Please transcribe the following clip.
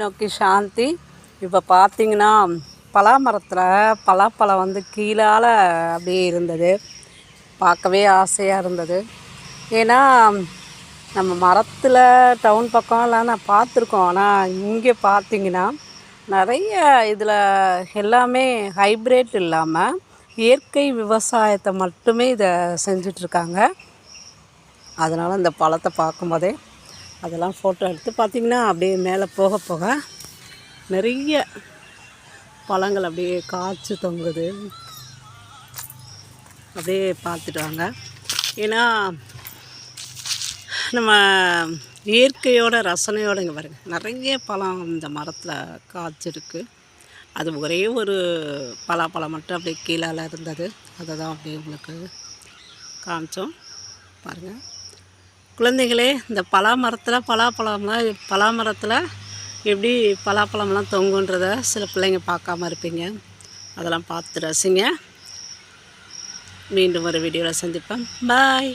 நோக்கி சாந்தி. இப்போ பார்த்தீங்கன்னா பலாமரத்தில் பலாப்பழம் வந்து கீழால் அப்படியே இருந்தது. பார்க்கவே ஆசையாக இருந்தது. ஏன்னா நம்ம மரத்தில் டவுன் பக்கம்லாம் நான் பார்த்துருக்கோம். ஆனால் இங்கே பார்த்தீங்கன்னா நிறைய இதில் எல்லாமே ஹைப்ரேட் இல்லாமல் இயற்கை விவசாயத்தை மட்டுமே இதை செஞ்சிட்ருக்காங்க அதனால் இந்த பழத்தை பார்க்கும்போதே அதெல்லாம் ஃபோட்டோ எடுத்து பார்த்திங்கன்னா அப்படியே மேலே போக போக நிறைய பழங்கள் அப்படியே காய்ச்சி தொங்குது. அப்படியே பார்த்துட்டு வாங்க. ஏன்னா நம்ம இயற்கையோட ரசனையோடு இங்கே பாருங்க. நிறைய பழம் இந்த மரத்தில் காய்ச்சிருக்கு. அது ஒரே ஒரு பலாப்பழம் மட்டும் அப்படியே கீழே இருந்தது. அதை தான் அப்படியே உங்களுக்கு காமிச்சோம். பாருங்கள் குழந்தைகளே இந்த பலா மரத்தில் பலாப்பழம்லாம் பலா மரத்தில் எப்படி பலாப்பழம்லாம் தொங்குன்றத சில பிள்ளைங்க பார்க்காம இருப்பீங்க. அதெல்லாம் பார்த்து ரசிங்க. மீண்டும் ஒரு வீடியோவில் சந்திப்பேன் பாய்